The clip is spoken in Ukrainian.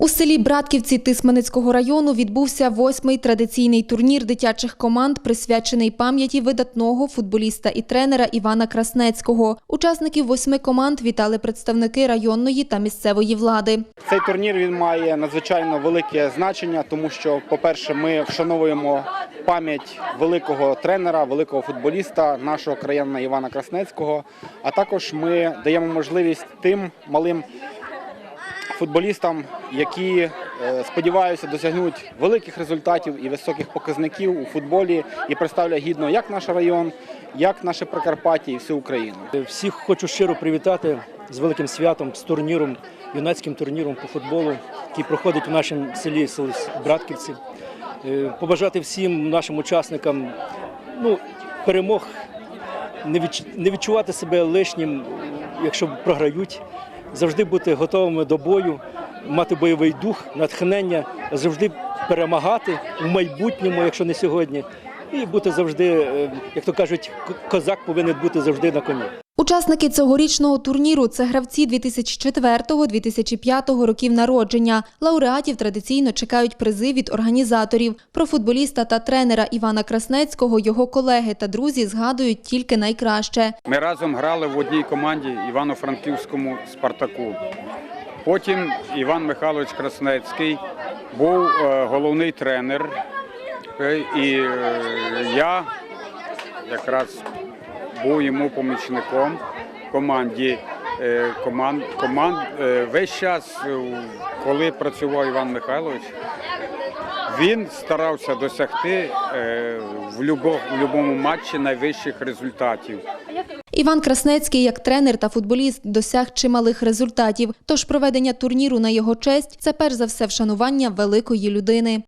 У селі Братківці Тисменецького району відбувся восьмий традиційний турнір дитячих команд, присвячений пам'яті видатного футболіста і тренера Івана Краснецького. Учасників восьми команд вітали представники районної та місцевої влади. Цей турнір він має надзвичайно велике значення, тому що, по-перше, ми вшановуємо пам'ять великого тренера, великого футболіста, нашого краянина Івана Краснецького. А також ми даємо можливість тим малим футболістам, які е, сподіваюся досягнуть великих результатів і високих показників у футболі і представлять гідно як наш район, як наше Прикарпаття і всю Україну. Всіх хочу щиро привітати з великим святом, з турніром, юнацьким турніром по футболу, який проходить у нашому селі Братківці. Е, Побажати всім нашим учасникам ну, перемог, не відчувати себе лишнім, якщо програють, завжди бути готовими до бою, мати бойовий дух, натхнення, завжди перемагати в майбутньому, якщо не сьогодні, і бути завжди, е, як то кажуть, козак повинен бути завжди на коні. Учасники цьогорічного турніру це гравці 2004-2005 років народження. Лауреатів традиційно чекають призи від організаторів. Про футболіста та тренера Івана Краснецького його колеги та друзі згадують тільки найкраще. Ми разом грали в одній команді Івано-Франківському Спартаку. Потім Іван Михайлович Краснецький був е, головний тренер. Е, І е, я якраз був йому помічником команді. Команд, команд, е, весь час, коли працював Іван Михайлович, він старався досягти в будь-якому матчі найвищих результатів. Іван Краснецький, як тренер та футболіст, досяг чималих результатів. Тож проведення турніру на його честь це перш за все вшанування великої людини.